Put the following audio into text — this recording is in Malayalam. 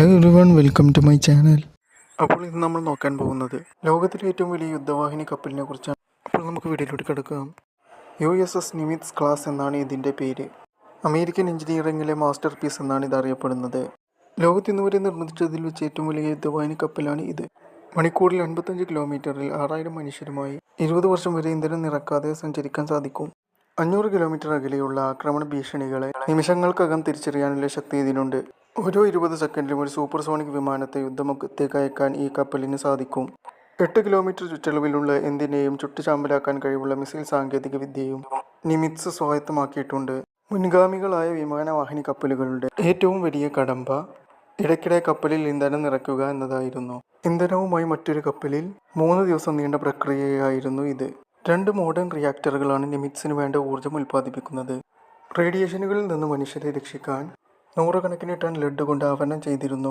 Hello everyone welcome to my channel അപ്പോൾ ഇന്ന് നമ്മൾ നോക്കാൻ പോകുന്നത് ലോകത്തിലെ ഏറ്റവും വലിയ യുദ്ധവാഹിനി കപ്പലിനെ കുറിച്ചാണ്. അപ്പോൾ നമുക്ക് വീഡിയോയിലോട്ട് കിടക്കാം. U S S Nimitz class എന്നാണ് ഇതിന്റെ പേര്. അമേരിക്കൻ എഞ്ചിനീയറിംഗിലെ മാസ്റ്റർ പീസ് എന്നാണ് ഇത് അറിയപ്പെടുന്നത് ലോകത്ത് ഇന്നുവരെ നിർമ്മിച്ചതിൽ വെച്ച് ഏറ്റവും വലിയ യുദ്ധവാഹിനി കപ്പലാണ് ഇത്. മണിക്കൂറിൽ അൻപത്തഞ്ച് കിലോമീറ്ററിൽ ആറായിരം മനുഷ്യരുമായി ഇരുപത് വർഷം വരെ ഇന്ധനം നിറക്കാതെ സഞ്ചരിക്കാൻ സാധിക്കും. അഞ്ഞൂറ് കിലോമീറ്റർ അകലെയുള്ള ആക്രമണ ഭീഷണികളെ നിമിഷങ്ങൾക്കകം തിരിച്ചറിയാനുള്ള ശക്തി ഇതിനുണ്ട്. ഓരോ ഇരുപത് സെക്കൻഡിലും ഒരു സൂപ്പർ സോണിക് വിമാനത്തെ യുദ്ധമുഖത്തേക്ക് അയക്കാൻ ഈ കപ്പലിന് സാധിക്കും. എട്ട് കിലോമീറ്റർ ചുറ്റളവിലുള്ള എന്തിനേയും ചുട്ടുചാമ്പലാക്കാൻ കഴിവുള്ള മിസൈൽ സാങ്കേതിക വിദ്യയും നിമിത്സ് സ്വായത്തമാക്കിയിട്ടുണ്ട്. മുൻഗാമികളായ വിമാനവാഹിനി കപ്പലുകളുടെ ഏറ്റവും വലിയ കടമ്പ ഇടയ്ക്കിടെ കപ്പലിൽ ഇന്ധനം നിറയ്ക്കുക എന്നതായിരുന്നു. ഇന്ധനവുമായി മറ്റൊരു കപ്പലിൽ മൂന്ന് ദിവസം നീണ്ട പ്രക്രിയയായിരുന്നു ഇത്. രണ്ട് മോഡേൺ റിയാക്ടറുകളാണ് നിമിറ്റ്സിന് വേണ്ട ഊർജം ഉൽപ്പാദിപ്പിക്കുന്നത്. റേഡിയേഷനുകളിൽ നിന്ന് മനുഷ്യരെ രക്ഷിക്കാൻ നൂറുകണക്കിന് ടൺ ലെഡ് കൊണ്ട് ആവരണം ചെയ്തിരുന്നു.